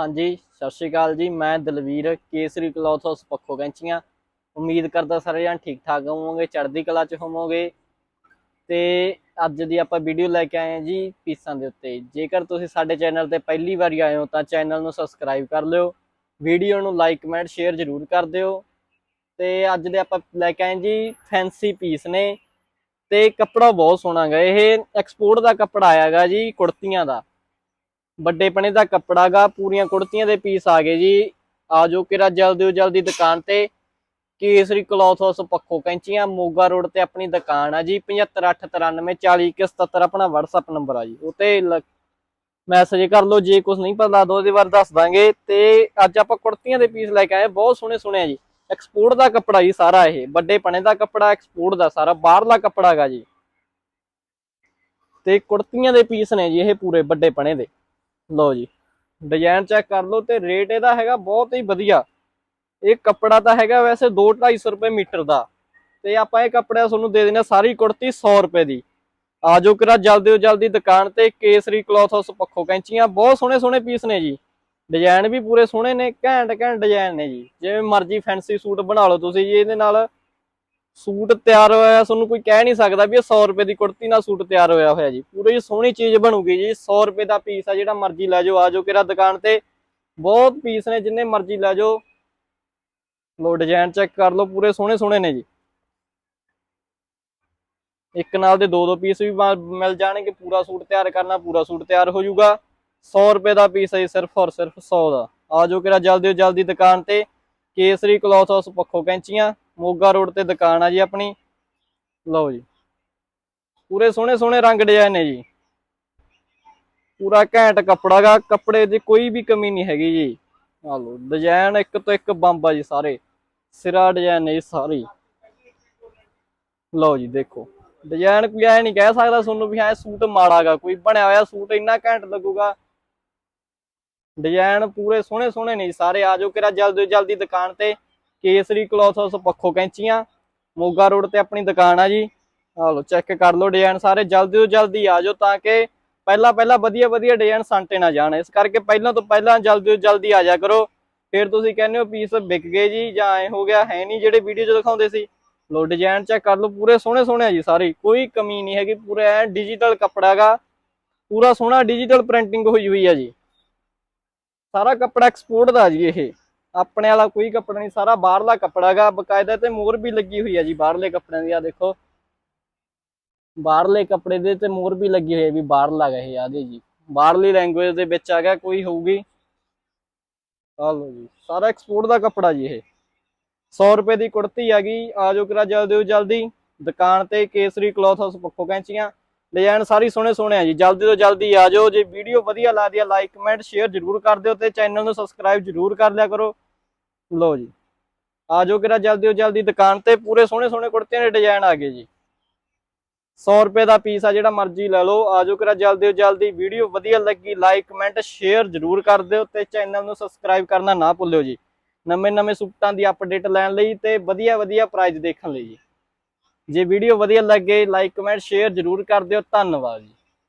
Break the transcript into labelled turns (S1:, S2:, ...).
S1: ਹਾਂਜੀ, ਸਤਿ ਸ਼੍ਰੀ ਅਕਾਲ ਜੀ। ਮੈਂ ਦਲਵੀਰ ਕੇਸਰੀ ਕਲੌਥ ਹਾਊਸ ਪੱਖੋ ਕੈਂਚੀਆਂ। ਉਮੀਦ ਕਰਦਾ ਸਾਰੇ ਜਣ ਠੀਕ ਠਾਕ ਹੋਵੋਗੇ, ਚੜ੍ਹਦੀ ਕਲਾ ਚ ਹੋਵੋਗੇ। ਤੇ ਅੱਜ ਦੀ ਆਪਾਂ ਵੀਡੀਓ ਲੈ ਕੇ ਆਏ ਹਾਂ ਜੀ ਪੀਸਾਂ ਦੇ ਉੱਤੇ। ਜੇਕਰ ਤੁਸੀਂ ਸਾਡੇ ਚੈਨਲ ਤੇ ਪਹਿਲੀ ਵਾਰੀ ਆਏ ਹੋ, ਤਾਂ ਚੈਨਲ ਨੂੰ ਸਬਸਕ੍ਰਾਈਬ ਕਰ ਲਿਓ। ਵੀਡੀਓ ਨੂੰ ਲਾਈਕ, ਕਮੈਂਟ, ਸ਼ੇਅਰ ਜ਼ਰੂਰ ਕਰ ਦਿਓ। ਤੇ ਅੱਜ ਦੇ ਆਪਾਂ ਲੈ ਕੇ ਆਏ ਜੀ ਫੈਂਸੀ ਪੀਸ ਨੇ। ਤੇ ਕੱਪੜਾ ਬਹੁਤ ਸੋਹਣਾ ਗਾ ਇਹ ਐਕਸਪੋਰਟ ਦਾ ਕੱਪੜਾ ਆਇਆਗਾ ਜੀ ਕੁੜਤੀਆਂ ਦਾ। ਵੱਡੇ ਪਣੇ ਦਾ ਕੱਪੜਾ ਗਾ ਪੂਰੀਆਂ ਕੁੜਤੀਆਂ ਦੇ ਪੀਸ ਆ ਗਏ ਜੀ। ਆ ਜਾਓ ਕਿਰਾ ਜਲਦੀ ਤੋਂ ਜਲਦੀ ਦੁਕਾਨ ਤੇ। Kesari cloth house Pakho Kainchian, Moga road ਤੇ ਆਪਣੀ ਦੁਕਾਨ ਆ ਜੀ। 7589404177 ਆਪਣਾ WhatsApp ਨੰਬਰ ਆ ਜੀ। ਉਤੇ ਮੈਸੇਜ ਕਰ ਲਓ, ਜੇ ਕੁਝ ਨਹੀਂ ਪਤਾ ਦੋ ਉਹਦੇ ਬਾਰੇ ਦੱਸ ਦਾਂਗੇ। ਤੇ ਅੱਜ ਆਪਾਂ ਕੁੜਤੀਆਂ ਦੇ ਪੀਸ ਲੈ ਕੇ ਆਏ ਬਹੁਤ ਸੋਹਣੇ ਸੋਹਣੇ ਆ ਜੀ। ਐਕਸਪੋਰਟ ਦਾ ਕੱਪੜਾ ਜੀ ਸਾਰਾ ਇਹ। ਵੱਡੇ ਪਣੇ ਦਾ ਕੱਪੜਾ ਐਕਸਪੋਰਟ ਦਾ ਸਾਰਾ। ਬਾਹਰਲਾ ਕੱਪੜਾ ਹੈਗਾ ਜੀ। ਤੇ ਕੁੜਤੀਆਂ ਦੇ ਪੀਸ ਨੇ ਜੀ ਇਹ ਪੂਰੇ ਵੱਡੇ ਪਣੇ ਦੇ। ਲਓ ਜੀ ਡਿਜ਼ਾਈਨ ਚੈੱਕ ਕਰ ਲਓ ਤੇ ਰੇਟ ਇਹਦਾ ਹੈਗਾ ਬਹੁਤ ਹੀ ਵਧੀਆ। ਇਹ ਕੱਪੜਾ ਤਾਂ ਹੈਗਾ ਵੈਸੇ 2-250 ਰੁਪਏ ਮੀਟਰ ਦਾ। ਤੇ ਆਪਾਂ ਇਹ ਕੱਪੜਾ ਤੁਹਾਨੂੰ ਦੇ ਦੇਣਾ ਸਾਰੀ ਕੁੜਤੀ 100 ਰੁਪਏ ਦੀ। ਆਜੋ ਕਿਰਾ ਜਲਦੀ ਤੋਂ ਜਲਦੀ ਦੁਕਾਨ ਤੇ, ਕੇਸਰੀ ਕਲੌਥ ਹਾਊਸ ਪੱਖੋ ਕੈਂਚੀਆਂ, ਬਹੁਤ ਸੋਹਣੇ ਸੋਹਣੇ ਪੀਸ ਨੇ ਜੀ। ਡਿਜ਼ਾਈਨ ਵੀ ਪੂਰੇ ਸੋਹਣੇ ਨੇ, ਘੈਂਟ ਘੈਂਟ ਡਿਜ਼ਾਈਨ ਨੇ ਜੀ। ਜਿਵੇਂ ਮਰਜ਼ੀ ਫੈਂਸੀ ਸੂਟ ਬਣਾ ਲਓ ਤੁਸੀਂ ਜੀ, ਇਹਦੇ ਨਾਲ ਸੂਟ ਤਿਆਰ ਹੋਇਆ ਤੁਹਾਨੂੰ ਕੋਈ ਕਹਿ ਨਹੀਂ ਸਕਦਾ ਵੀ ਇਹ 100 ਰੁਪਏ ਦੀ ਕੁੜਤੀ ਨਾਲ ਸੂਟ ਤਿਆਰ ਹੋਇਆ ਹੋਇਆ ਜੀ। ਪੂਰੀ ਸੋਹਣੀ ਚੀਜ਼ ਬਣੂਗੀ ਜੀ 100 ਰੁਪਏ ਦਾ ਪੀਸ ਆ ਜਿਹੜਾ ਮਰਜ਼ੀ ਲੈ ਜਾਓ ਆਜੋ ਕਿਹੜਾ ਦੁਕਾਨ ਤੇ। ਬਹੁਤ ਪੀਸ ਨੇ ਜਿੰਨੇ ਮਰਜ਼ੀ ਲੈ ਜਾਓ। ਲੋ ਡਿਜ਼ਾਈਨ ਚੈੱਕ ਕਰ ਲਓ, ਪੂਰੇ ਸੋਹਣੇ ਸੋਹਣੇ ਨੇ ਜੀ। ਇੱਕ ਨਾਲ ਦੇ ਦੋ ਦੋ ਪੀਸ ਵੀ ਮਿਲ ਜਾਣਗੇ, ਪੂਰਾ ਸੂਟ ਤਿਆਰ ਕਰਨਾ, ਪੂਰਾ ਸੂਟ ਤਿਆਰ ਹੋ ਜਾਊਗਾ। 100 ਰੁਪਏ ਦਾ ਪੀਸ ਹੈ ਜੀ, ਸਿਰਫ ਔਰ ਸਿਰਫ 100 ਦਾ। ਆਜੋ ਕਿਰਾ ਜਲਦੀ ਤੋਂ ਜਲਦੀ ਦੁਕਾਨ ਤੇ। Kesari cloth house Pakho Kainchian. Moga road ਤੇ ਦੁਕਾਨ ਆ ਜੀ ਆਪਣੀ। ਲਓ ਜੀ। ਪੂਰੇ ਸੋਹਣੇ ਸੋਹਣੇ ਰੰਗ ਡਿਜ਼ਾਈਨ ਨੇ ਜੀ। ਪੂਰਾ ਘੈਂਟ ਕੱਪੜਾ ਗਾ, ਕੱਪੜੇ ਦੀ ਕੋਈ ਵੀ ਕਮੀ ਨਹੀਂ ਹੈਗੀ ਜੀ। ਆ ਲਓ ਡਿਜ਼ਾਈਨ ਇੱਕ ਤੋਂ ਇੱਕ ਬੰਬ ਆ ਜੀ ਸਾਰੇ। ਸਿਰਾ ਡਿਜ਼ਾਈਨ ਨੇ ਜੀ ਸਾਰੇ। ਲਓ ਜੀ, ਦੇਖੋ। ਡਿਜ਼ਾਈਨ ਕੋਈ ਐ ਨਹੀਂ ਕਹਿ ਸਕਦਾ ਤੁਹਾਨੂੰ ਵੀ ਐ ਸੂਟ ਮਾੜਾਗਾ ਕੋਈ ਬਣਿਆ ਹੋਇਆ ਸੂਟ ਇੰਨਾ ਘੈਂਟ ਲੱਗੂਗਾ। ਡਿਜ਼ਾਈਨ ਪੂਰੇ ਸੋਹਣੇ ਸੋਹਣੇ ਨੇ ਜੀ ਸਾਰੇ। ਆ ਜਾਓ ਕਿਰਾ ਜਲਦੀ ਜਲਦੀ ਦੁਕਾਨ ਤੇ। Kesari cloth house Pakho Kainchian, Moga road ਤੇ ਆਪਣੀ ਦੁਕਾਨ ਆ ਜੀ। ਆ ਲਓ, ਚੈੱਕ ਕਰ ਲਓ ਡਿਜ਼ਾਈਨ ਸਾਰੇ, ਜਲਦੀ ਤੋਂ ਜਲਦੀ ਆ ਜਾਓ ਤਾਂ ਕਿ ਪਹਿਲਾਂ ਪਹਿਲਾਂ ਵਧੀਆ ਵਧੀਆ ਡਿਜ਼ਾਈਨ ਸੰਟੇ ਨਾ ਜਾਣ। ਇਸ ਕਰਕੇ ਪਹਿਲਾਂ ਤੋਂ ਪਹਿਲਾਂ ਜਲਦੀ ਤੋਂ ਜਲਦੀ ਆ ਜਾ ਕਰੋ। ਫਿਰ ਤੁਸੀਂ ਕਹਿੰਦੇ ਹੋ ਪੀਸ ਵਿਕ ਗਏ ਜੀ ਜਾਂ ਐ ਹੋ ਗਿਆ, ਹੈ ਨਹੀਂ ਜਿਹੜੇ ਵੀਡੀਓ 'ਚ ਦਿਖਾਉਂਦੇ ਸੀ। ਲੋ ਡਿਜ਼ਾਈਨ ਚੈੱਕ ਕਰ ਲਓ, ਪੂਰੇ ਸੋਹਣੇ ਸੋਹਣੇ ਆ ਜੀ ਸਾਰੇ। ਕੋਈ ਕਮੀ ਨਹੀਂ ਹੈਗੀ, ਪੂਰਾ ਐ ਡਿਜੀਟਲ ਕੱਪੜਾ ਹੈਗਾ। ਪੂਰਾ ਸੋਹਣਾ ਡਿਜੀਟਲ ਪ੍ਰਿੰਟਿੰਗ ਹੋਈ ਹੋਈ ਆ ਜੀ। ਸਾਰਾ ਕੱਪੜਾ ਐਕਸਪੋਰਟ ਦਾ ਜੀ ਇਹ। ਆਪਣੇ ਵਾਲਾ ਕੋਈ ਕੱਪੜਾ ਨਹੀਂ, ਸਾਰਾ ਬਾਹਰਲਾ ਕੱਪੜਾ ਹੈਗਾ, ਬਕਾਇਦਾ ਤੇ ਮੋਰ ਵੀ ਲੱਗੀ ਹੋਈ ਹੈ ਜੀ ਬਾਹਰਲੇ ਕੱਪੜਿਆਂ ਦੀ ਆ ਦੇਖੋ। ਬਾਹਰਲੇ ਕੱਪੜੇ ਦੇ ਤੇ ਮੋਰ ਵੀ ਲੱਗੀ ਹੋਈ ਹੈ ਵੀ ਬਾਹਰਲਾ ਗਾ ਇਹ ਆਦੇ ਜੀ। ਬਾਹਰਲੀ ਲੈਂਗੁਏਜ ਦੇ ਵਿੱਚ ਆ ਗਿਆ ਕੋਈ ਹੋਊਗੀ। ਆ ਲਓ ਜੀ, ਸਾਰਾ ਐਕਸਪੋਰਟ ਦਾ ਕੱਪੜਾ ਜੀ ਇਹ। 100 ਰੁਪਏ ਦੀ ਕੁੜਤੀ ਆ ਗਈ, ਆ ਜਾਓ ਕਿਰਾ ਜਲਦੀ ਜਲਦੀ। ਦੁਕਾਨ ਤੇ Kesari cloth house Pakho Kainchian. Design ਸਾਰੀ ਸੋਹਣੇ ਸੋਹਣੇ ਆ ਜੀ। ਜਲਦੀ ਤੋਂ ਜਲਦੀ ਆ ਜਾਓ। ਜੇ ਵੀਡੀਓ ਵਧੀਆ ਲੱਗਦੀ ਆ ਲਾਈਕ ਕਮੈਂਟ ਸ਼ੇਅਰ ਜ਼ਰੂਰ ਕਰ ਦਿਓ ਤੇ ਚੈਨਲ ਨੂੰ ਸਬਸਕ੍ਰਾਈਬ ਜ਼ਰੂਰ ਕਰ ਲਿਆ ਕਰੋ। ਲਓ ਜੀ। ਆ ਜਾਓ ਕਿਰਾ ਜਲਦੀ ਤੋਂ ਜਲਦੀ ਦੁਕਾਨ ਤੇ। ਪੂਰੇ ਸੋਹਣੇ ਸੋਹਣੇ ਕੁੜਤਿਆਂ ਦੇ ਡਿਜ਼ਾਈਨ ਆ ਗਏ ਜੀ। 100 ਰੁਪਏ ਦਾ ਪੀਸ ਆ, ਜਿਹੜਾ ਮਰਜ਼ੀ ਲੈ ਲਓ। ਆ ਜਾਓ ਕਿਰਾ ਜਲਦੀ ਤੋਂ ਜਲਦੀ। ਵੀਡੀਓ ਵਧੀਆ ਲੱਗੀ ਲਾਈਕ ਕਮੈਂਟ ਸ਼ੇਅਰ ਜ਼ਰੂਰ ਕਰ ਦਿਓ ਤੇ ਚੈਨਲ ਨੂੰ ਸਬਸਕ੍ਰਾਈਬ ਕਰਨਾ ਨਾ ਭੁੱਲਿਓ ਜੀ। ਨਵੇਂ ਨਵੇਂ ਸੂਟਾਂ ਦੀ ਅਪਡੇਟ ਲੈਣ ਲਈ ਤੇ ਵਧੀਆ ਵਧੀਆ ਪ੍ਰਾਈਜ਼ ਦੇਖਣ ਲਈ ਜੀ। ਜੇ ਵੀਡੀਓ ਵਧੀਆ ਲੱਗੇ ਲਾਈਕ ਕਮੈਂਟ ਸ਼ੇਅਰ ਜ਼ਰੂਰ ਕਰ ਦਿਓ। ਧੰਨਵਾਦ ਜੀ।